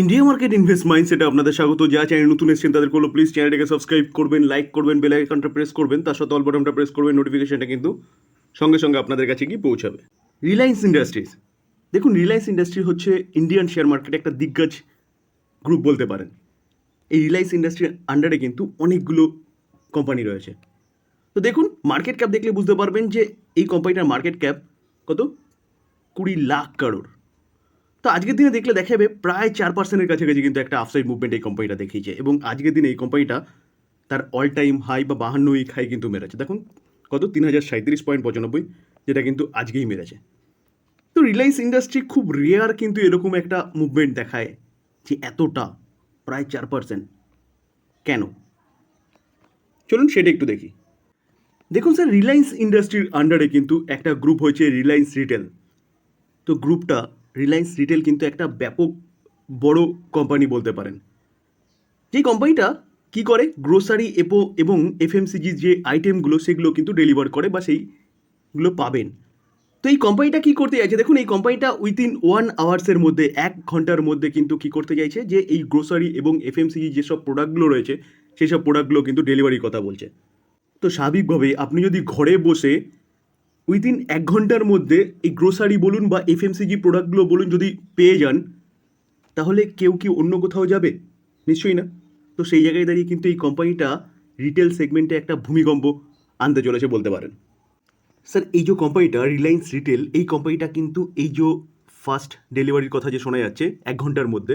India market invest মাইন্ডসেটে আপনাদের স্বাগত। যা চ্যানেল নতুন এসেছেন, তাদের করল প্লিজ চ্যানেলটাকে সাবস্ক্রাইব করবেন লাইক করবেন বেল আইকনটা প্রেস করবেন, তার সাথে অল বাটনটা প্রেস করবেন নোটিফিকেশনটা কিন্তু সঙ্গে সঙ্গে আপনাদের কাছে গিয়ে পৌঁছাবে। রিলায়েন্স ইন্ডাস্ট্রিজ দেখুন রিলায়েন্স ইন্ডাস্ট্রি হচ্ছে ইন্ডিয়ান শেয়ার মার্কেটে একটা দিগ্গজ গ্রুপ বলতে পারেন। এই রিলায়েন্স ইন্ডাস্ট্রির আন্ডারে কিন্তু অনেকগুলো কোম্পানি রয়েছে। তো দেখুন মার্কেট ক্যাপ দেখলে বুঝতে পারবেন যে এই কোম্পানিটার মার্কেট ক্যাপ কত? কুড়ি লাখ কারোর তো আজকের দিনে দেখলে দেখা যাবে প্রায় চার পার্সেন্টের কাছাকাছি কিন্তু একটা আফসাইড মুভমেন্ট এই কোম্পানিটা দেখিয়েছে এবং আজকের দিনে এই কোম্পানিটা তার অল টাইম হাই বা বাহান্ন উইক হাই কিন্তু মেরেছে। দেখুন কত? তিন হাজার সাঁত্রিশ পয়েন্ট পঁচানব্বই, যেটা কিন্তু আজকেই মেরেছে। তো রিলায়েন্স ইন্ডাস্ট্রি খুব রেয়ার কিন্তু এরকম একটা মুভমেন্ট দেখায় যে এতটা, প্রায় চার পার্সেন্ট। কেন? চলুন সেটা একটু দেখি। দেখুন স্যার রিলায়েন্স ইন্ডাস্ট্রির আন্ডারে কিন্তু একটা গ্রুপ হয়েছে রিলায়েন্স রিটেল তো গ্রুপটা রিলায়েন্স রিটেল কিন্তু একটা ব্যাপক বড় কোম্পানি বলতে পারেন। যে কোম্পানিটা কি করে? গ্রোসারি এপো এবং এফএমসিজি যে আইটেমগুলো সেগুলো কিন্তু ডেলিভার করে বা সেইগুলো পাবেন। তো এই কোম্পানিটা কি করতে চাইছে দেখুন, এই কোম্পানিটা উইদিন ওয়ান আওয়ার্সের মধ্যে, এক ঘণ্টার মধ্যে কিন্তু কি করতে চাইছে যে এই গ্রোসারি এবং এফএমসিজি যেসব প্রোডাক্টগুলো রয়েছে সেই সব প্রোডাক্টগুলো কিন্তু ডেলিভারির কথা বলছে। তো স্বাভাবিকভাবে আপনি যদি ঘরে বসে উইদিন এক ঘণ্টার মধ্যে এই গ্রোসারি বলুন বা এফএমসিজি প্রোডাক্টগুলো বলুন যদি পেয়ে যান, তাহলে কেউ কি অন্য কোথাও যাবে? নিশ্চয়ই না। তো সেই জায়গায় দাঁড়িয়ে কিন্তু এই কোম্পানিটা রিটেল সেগমেন্টে একটা ভূমিকম্প আনতে চলেছে বলতে পারেন। স্যার এই যে কোম্পানিটা রিলায়েন্স রিটেল এই কোম্পানিটা কিন্তু এই যে ফাস্ট ডেলিভারির কথা যে শোনা যাচ্ছে, এক ঘণ্টার মধ্যে,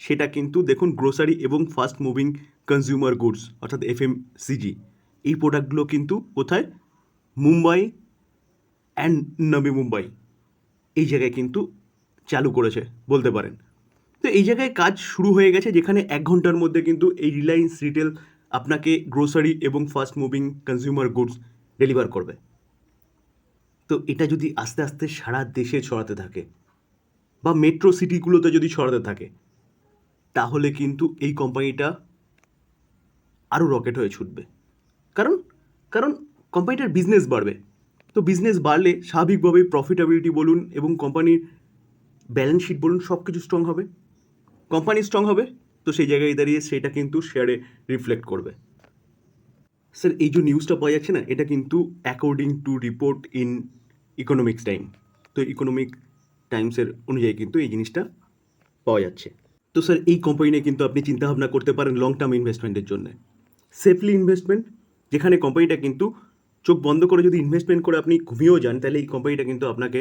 সেটা কিন্তু দেখুন গ্রোসারি এবং ফাস্ট মুভিং কনজিউমার গুডস অর্থাৎ এফএমসিজি এই প্রোডাক্টগুলো কিন্তু কোথায়? মুম্বাই অ্যান্ড নবী মুম্বাই এই জায়গায় কিন্তু চালু করেছে, বলতে পারেন। তো এই জায়গায় কাজ শুরু হয়ে গেছে, যেখানে এক ঘণ্টার মধ্যে কিন্তু এই রিলায়েন্স রিটেল আপনাকে গ্রোসারি এবং fast moving consumer goods deliver করবে। তো এটা যদি আস্তে আস্তে সারা দেশে ছড়াতে থাকে, বা মেট্রো সিটিগুলোতে যদি ছড়াতে থাকে, তাহলে কিন্তু এই কোম্পানিটা আরও রকেট হয়ে ছুটবে। কারণ কারণ কোম্পানিটার বিজনেস বাড়বে। তো বিজনেস বাড়লে স্বাভাবিকভাবেই প্রফিটেবিলিটি বলুন এবং কোম্পানির ব্যালেন্স শিট বলুন সব কিছু স্ট্রং হবে। কোম্পানি স্ট্রং হবে, তো সেই জায়গায় দাঁড়িয়ে সেটা কিন্তু শেয়ারে রিফ্লেক্ট করবে। স্যার এই যে নিউজটা পাওয়া যাচ্ছে না, এটা কিন্তু according to report in economics time তো ইকোনমিক টাইমসের অনুযায়ী কিন্তু এই জিনিসটা পাওয়া যাচ্ছে। তো স্যার এই কোম্পানি নিয়ে কিন্তু আপনি চিন্তাভাবনা করতে পারেন লং টার্ম ইনভেস্টমেন্টের জন্য। সেফলি ইনভেস্টমেন্ট যেখানে কোম্পানিটা কিন্তু চোখ বন্ধ করে যদি ইনভেস্টমেন্ট করে আপনি ঘুমিয়েও যান, তাহলে এই কোম্পানিটা কিন্তু আপনাকে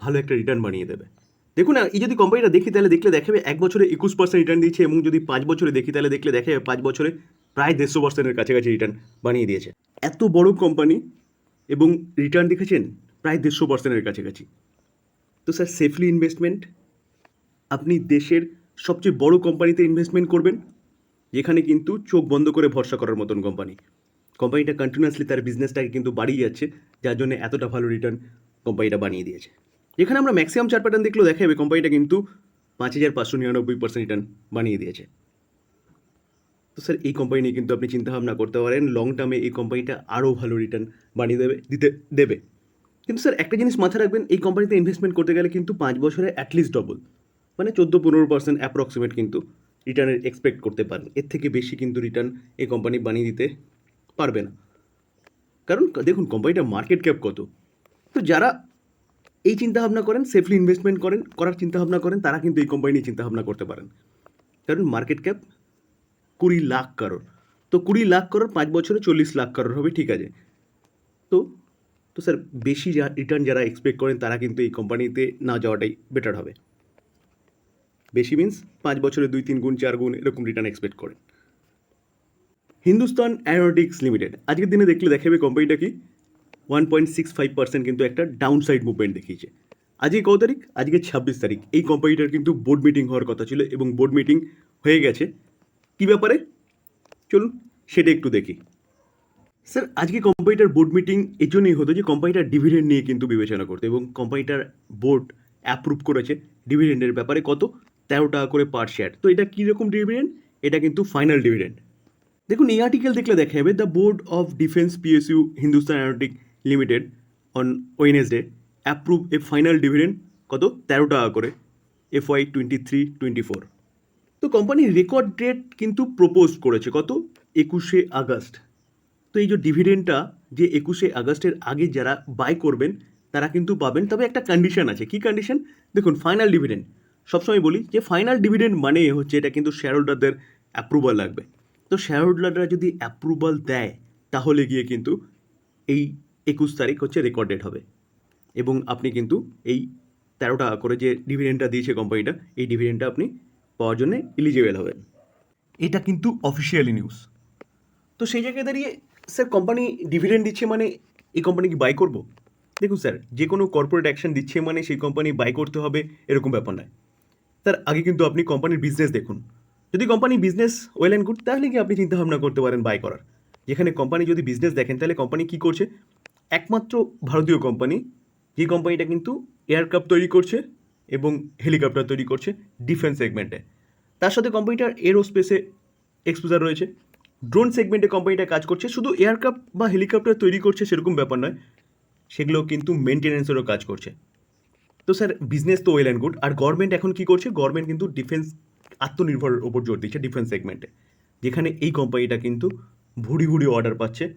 ভালো একটা রিটার্ন বানিয়ে দেবে। দেখুন না, এই যদি কোম্পানিটা দেখি, তাহলে দেখলে দেখাবে এক বছরে একুশ পার্সেন্ট রিটার্ন দিয়েছে এবং যদি পাঁচ বছরে দেখি, তাহলে দেখলে দেখা যাবে পাঁচ বছরে প্রায় দেড়শো পার্সেন্টের কাছাকাছি রিটার্ন বানিয়ে দিয়েছে। এত বড় কোম্পানি এবং রিটার্ন দেখেছেন, প্রায় দেড়শো পার্সেন্টের কাছাকাছি। তো স্যার সেফলি ইনভেস্টমেন্ট আপনি দেশের সবচেয়ে বড় কোম্পানিতে ইনভেস্টমেন্ট করবেন, যেখানে কিন্তু চোখ বন্ধ করে ভরসা করার মতন কোম্পানি কোম্পানিটা কন্টিনিউয়াসলি তার বিজনেসটাকে কিন্তু বাড়িয়ে যাচ্ছে, যার জন্য এতটা ভালো রিটার্ন কোম্পানিটা বানিয়ে দিয়েছে। যেখানে আমরা ম্যাক্সিমাম চার প্যাটার্ন দেখলেও দেখা যাবে কোম্পানিটা কিন্তু পাঁচ হাজার পাঁচশো নিরানব্বই পার্সেন্ট রিটার্ন বানিয়ে দিয়েছে। তো স্যার এই কোম্পানি নিয়ে কিন্তু আপনি চিন্তাভাবনা করতে পারেন লং টার্মে এই কোম্পানিটা আরও ভালো রিটার্ন বানিয়ে দেবে, দিতে, দেবে। কিন্তু স্যার একটা জিনিস মাথায় রাখবেন, এই কোম্পানিতে ইনভেস্টমেন্ট করতে গেলে কিন্তু পাঁচ বছরে অ্যাটলিস্ট ডবল মানে চোদ্দ পনেরো পার্সেন্ট অ্যাপ্রক্সিমেট কিন্তু রিটার্নের এক্সপেক্ট করতে পারেন। এর থেকে বেশি কিন্তু রিটার্ন এই কোম্পানি বানিয়ে দিতে পারবে না। কারণ দেখুন কোম্পানিটার মার্কেট ক্যাপ কত। তো যারা এই চিন্তাভাবনা করেন সেফলি ইনভেস্টমেন্ট করেন, করার চিন্তাভাবনা করেন, তারা কিন্তু এই কোম্পানি নিয়ে চিন্তাভাবনা করতে পারেন। কারণ মার্কেট ক্যাপ কুড়ি লাখ কারোর। তো কুড়ি লাখ কারোর পাঁচ বছরে চল্লিশ লাখ কারোর হবে, ঠিক আছে। তো তো স্যার বেশি যা রিটার্ন যারা এক্সপেক্ট করেন, তারা কিন্তু এই কোম্পানিতে না যাওয়াটাই বেটার হবে। বেশি মিন্স পাঁচ বছরে দুই, তিন গুণ, চার গুণ এরকম রিটার্ন এক্সপেক্ট করেন। হিন্দুস্তান অ্যারোটিক্স লিমিটেড আজকের দিনে দেখলে দেখাবে কোম্পানিটা কি? One point six five percent কিন্তু একটা ডাউন সাইড মুভমেন্ট দেখিয়েছে। আজকে কত তারিখ? আজকে ছাব্বিশ তারিখ। এই কোম্পানিটার কিন্তু বোর্ড মিটিং হওয়ার কথা ছিল এবং বোর্ড মিটিং হয়ে গেছে। কী ব্যাপারে? চলুন সেটা একটু দেখি। স্যার আজকে কোম্পানিটার বোর্ড মিটিং এই জন্যই হতো যে কোম্পানিটার ডিভিডেন্ড নিয়ে কিন্তু বিবেচনা করতে এবং কোম্পানিটার বোর্ড অ্যাপ্রুভ করেছে। ডিভিডেন্ডের ব্যাপারে কত? তেরো টাকা করে পার শেয়ার তো এটা কীরকম ডিভিডেন্ড এটা কিন্তু ফাইনাল ডিভিডেন্ড দেখুন, এই আর্টিকেল দেখলে দেখা যাবে the board of defence PSU Hindustan aeronautics limited on Wednesday approve a final dividend কত? তেরো টাকা করে FY twenty three twenty four তো কোম্পানির রেকর্ড ডেট কিন্তু প্রপোজ করেছে, কত? একুশে আগস্ট। তো এই যে ডিভিডেন্ডটা যে একুশে আগস্টের আগে যারা বাই করবেন, তারা কিন্তু পাবেন। তবে একটা কন্ডিশন আছে, কি কন্ডিশন দেখুন ফাইনাল ডিভিডেন্ড সবসময় বলি যে ফাইনাল ডিভিডেন্ড মানে হচ্ছে এটা কিন্তু শেয়ার হোল্ডারদের অ্যাপ্রুভাল লাগবে। তো শেয়ার হোল্ডাররা যদি অ্যাপ্রুভাল দেয়, তাহলে গিয়ে কিন্তু এই একুশ তারিখ হচ্ছে রেকর্ড ডেট হবে। এবং আপনি কিন্তু এই তেরো টাকা করে যে ডিভিডেন্টটা দিয়েছে কোম্পানিটা এই ডিভিডেন্টটা আপনি পাওয়ার জন্য এলিজিবল হবেন। এটা কিন্তু অফিসিয়ালি নিউজ তো সেই জায়গায় দাঁড়িয়ে স্যার কোম্পানি ডিভিডেন্ড দিচ্ছে মানে এই কোম্পানি কি বাই করব? দেখুন স্যার যে কোনো কর্পোরেট অ্যাকশন দিচ্ছে মানে সেই কোম্পানি বাই করতে হবে, এরকম ব্যাপার নয়। তার আগে কিন্তু আপনি কোম্পানির বিজনেস দেখুন। যদি company business well and good তাহলে কি আপনি চিন্তাভাবনা করতে পারেন বাই করার? যেখানে কোম্পানি যদি বিজনেস দেখেন, তাহলে কোম্পানি কী করছে? একমাত্র ভারতীয় কোম্পানি যে কোম্পানিটা কিন্তু এয়ারক্রাফট তৈরি করছে এবং হেলিকপ্টার তৈরি করছে ডিফেন্স সেগমেন্টে তার সাথে কোম্পানিটার এরোস্পেসে এক্সপোজার রয়েছে। ড্রোন সেগমেন্টে কোম্পানিটা কাজ করছে। শুধু এয়ারক্রাফট বা হেলিকপ্টার তৈরি করছে সেরকম ব্যাপার নয় সেগুলো কিন্তু মেনটেনেন্সেরও কাজ করছে। তো স্যার বিজনেস তো ওয়েল অ্যান্ড গুড আর গভর্নমেন্ট এখন কি করছে? গভর্নমেন্ট কিন্তু ডিফেন্স আত্মনির্ভরের ওপর জোর দিচ্ছে ডিফেন্স সেগমেন্টে যেখানে এই কোম্পানিটা কিন্তু ভুড়ি ভুড়ি অর্ডার পাচ্ছে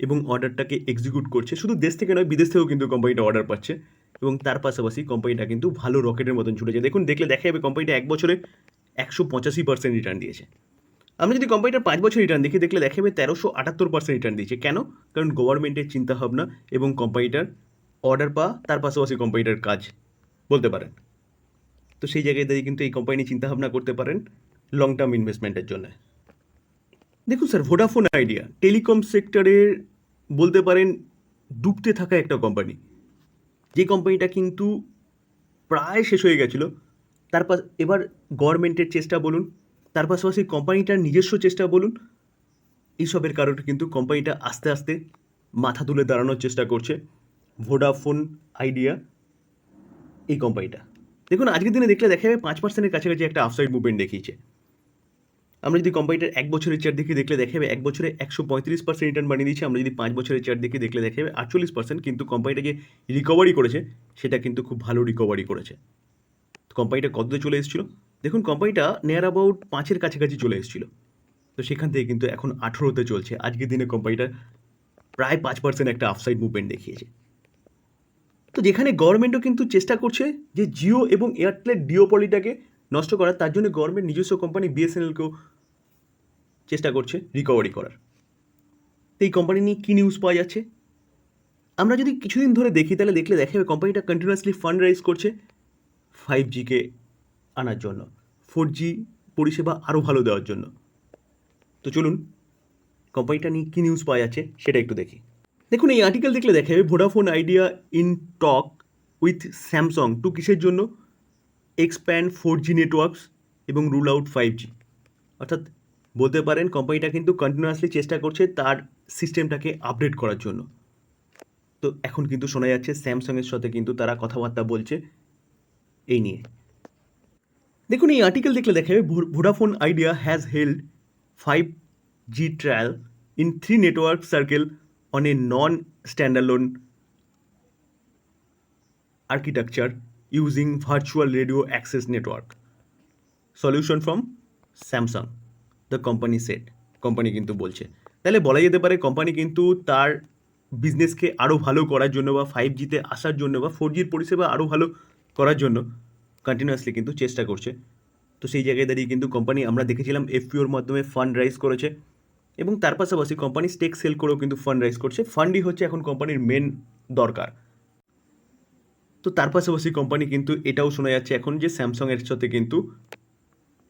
এবং অর্ডারটাকে এক্সিকিউট করছে। শুধু দেশ থেকে নয়, বিদেশ থেকেও কিন্তু কোম্পানিটা অর্ডার পাচ্ছে এবং তার পাশাপাশি কোম্পানিটা কিন্তু ভালো রকেটের মতন ছুটেছে। দেখুন, দেখলে দেখা যাবে কোম্পানিটা এক বছরে একশো পঁচাশি পার্সেন্ট রিটার্ন দিয়েছে। আমরা যদি কোম্পানিটার পাঁচ বছর রিটার্ন দেখি, দেখলে দেখা যাবে তেরোশো আটাত্তর পার্সেন্ট রিটার্ন দিয়েছে। কেন? কারণ গভর্নমেন্টের চিন্তাভাবনা এবং কোম্পানিটার অর্ডার পাওয়া, তার পাশাপাশি কোম্পানিটার কাজ, বলতে পারেন। তো সেই জায়গায় দাঁড়িয়ে কিন্তু এই কোম্পানি চিন্তাভাবনা করতে পারেন লং টার্ম ইনভেস্টমেন্টের জন্য। দেখুন স্যার ভোডাফোন আইডিয়া টেলিকম সেক্টরের বলতে পারেন ডুবতে থাকা একটা কোম্পানি যে কোম্পানিটা কিন্তু প্রায় শেষ হয়ে গেছিল। তার পাশ, এবার গভর্নমেন্টের চেষ্টা বলুন, তার পাশাপাশি কোম্পানিটার নিজস্ব চেষ্টা বলুন, এইসবের কারণে কিন্তু কোম্পানিটা আস্তে আস্তে মাথা তুলে দাঁড়ানোর চেষ্টা করছে। ভোডাফোন আইডিয়া এই কোম্পানিটা দেখুন, আজকের দিনে দেখলে দেখা যাবে পাঁচ পার্সেন্টের কাছাকাছি একটা আফসাইড মুভমেন্ট দেখিয়েছে। আমরা যদি কোম্পানিটার এক বছরের চার দেখে দেখলে দেখা যাবে এক বছরে একশো পঁয়ত্রিশ পার্সেন্ট রিটার্ন বানিয়ে দিচ্ছে আমরা যদি পাঁচ বছরের চার দেখে দেখলে দেখা যাবে আটচল্লিশ পার্সেন্ট কিন্তু কোম্পানিটা যে রিকভারি করেছে, সেটা কিন্তু খুব ভালো রিকভারি করেছে। কোম্পানিটা কততে চলে এসেছিল? দেখুন কোম্পানিটা নিয়ার অ্যাবাউট পাঁচের কাছাকাছি চলে এসেছিল। তো সেখান থেকে কিন্তু এখন আঠেরোতে চলছে। আজকের দিনে কোম্পানিটা প্রায় পাঁচ পার্সেন্ট একটা আফসাইড মুভমেন্ট দেখিয়েছে। তো যেখানে গভর্নমেন্টও কিন্তু চেষ্টা করছে যে জিও এবং এয়ারটেলের ডিওপলিটাকে নষ্ট করার, তার জন্য গভর্নমেন্ট নিজস্ব কোম্পানি বিএসএনএলকেও চেষ্টা করছে রিকভারি করার। তো এই কোম্পানি নিয়ে কী নিউজ পাওয়া যাচ্ছে? আমরা যদি কিছুদিন ধরে দেখি, তাহলে দেখলে দেখা যাবে কোম্পানিটা কন্টিনিউয়াসলি ফান্ড রাইজ করছে ফাইভ জিকে আনার জন্য ফোর জি পরিষেবা আরও ভালো দেওয়ার জন্য। তো চলুন কোম্পানিটা নিয়ে কী নিউজ পাওয়া যাচ্ছে সেটা একটু দেখি। দেখুন, এই আর্টিকেল দেখলে দেখা যাবে Vodafone Idea in talk with Samsung to কিসের জন্য? এক্সপ্যান্ড ফোর জি নেটওয়ার্কস এবং রুল আউট ফাইভ জি অর্থাৎ বলতে পারেন কোম্পানিটা কিন্তু কন্টিনিউয়াসলি চেষ্টা করছে তার সিস্টেমটাকে আপডেট করার জন্য। তো এখন কিন্তু শোনা যাচ্ছে স্যামসংয়ের সাথে কিন্তু তারা কথাবার্তা বলছে এই নিয়ে। দেখুন, এই আর্টিকেল দেখলে দেখা যাবে Vodafone Idea has held five G trial in three network circle a non standalone architecture using virtual radio access network solution from Samsung the company set company কিন্তু বলছে। তাহলে বলা যেতে পারে কোম্পানি কিন্তু তার বিজনেসকে আরও ভালো করার জন্য বা ফাইভ জিতে আসার জন্য বা ফোর জির পরিষেবা আরও ভালো করার জন্য কন্টিনিউয়াসলি কিন্তু চেষ্টা করছে। তো সেই জায়গায় দাঁড়িয়ে কিন্তু কোম্পানি আমরা দেখেছিলাম এফপিওর মাধ্যমে ফান্ড রাইজ করেছে। এবং তার পাশাপাশি কোম্পানি স্টেক সেল করেও কিন্তু ফান্ড রাইজ করছে। ফান্ডই হচ্ছে এখন কোম্পানির মেন দরকার। তো তার পাশাপাশি কোম্পানি কিন্তু এটাও শোনা যাচ্ছে এখন যে স্যামসংয়ের সাথে কিন্তু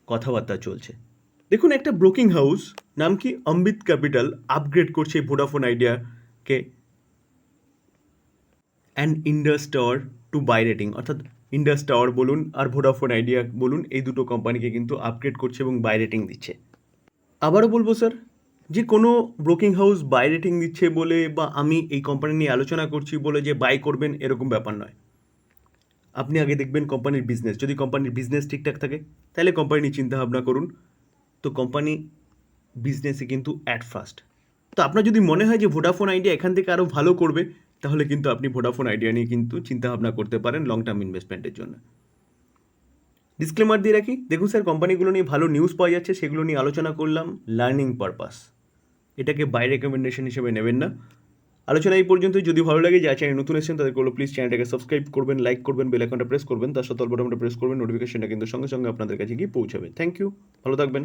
কথাবার্তা চলছে। দেখুন, একটা ব্রোকিং হাউস নাম কি? অম্বিত ক্যাপিটাল আপগ্রেড করছে Vodafone আইডিয়াকে and Indus tower to buy rating অর্থাৎ ইন্ডাস টাওয়ার বলুন আর ভোডাফোন আইডিয়া বলুন, এই দুটো কোম্পানিকে কিন্তু আপগ্রেড করছে এবং বাই রেটিং দিচ্ছে। আবারও বলব স্যার যে কোনো ব্রোকিং হাউস বাই রেটিং দিচ্ছে বলে বা আমি এই কোম্পানি নিয়ে আলোচনা করছি বলে যে বাই করবেন, এরকম ব্যাপার নয়। আপনি আগে দেখবেন কোম্পানির বিজনেস যদি কোম্পানির বিজনেস ঠিকঠাক থাকে, তাহলে কোম্পানি নিয়ে চিন্তাভাবনা করুন। তো কোম্পানি বিজনেসে কিন্তু অ্যাট ফার্স্ট তো আপনার যদি মনে হয় যে ভোডাফোন আইডিয়া এখান থেকে আরও ভালো করবে, তাহলে কিন্তু আপনি ভোডাফোন আইডিয়া নিয়ে কিন্তু চিন্তাভাবনা করতে পারেন লং টার্ম ইনভেস্টমেন্টের জন্য। ডিসক্লেমার দিয়ে রাখি, দেখুন স্যার, কোম্পানিগুলো নিয়ে ভালো নিউজ পাওয়া যাচ্ছে, সেগুলো নিয়ে আলোচনা করলাম লার্নিং পারপাস এটাকে বাই রেকমেন্ডেশন হিসেবে নেবেন না। আলোচনা এই পর্যন্ত যদি ভালো লাগে যা চ্যানেল নতুন এসেছেন তাদের করল প্লিজ চ্যানেলটাকে সাবস্ক্রাইব করবেন লাইক করবেন বেল আইকনটা প্রেস করবেন, তার সাথে বাটনটা প্রেস করবেন নোটিফিকেশনটা কিন্তু সঙ্গে সঙ্গে আপনাদের কাছে গিয়ে পৌঁছাবে। থ্যাংক ইউ ভালো থাকবেন।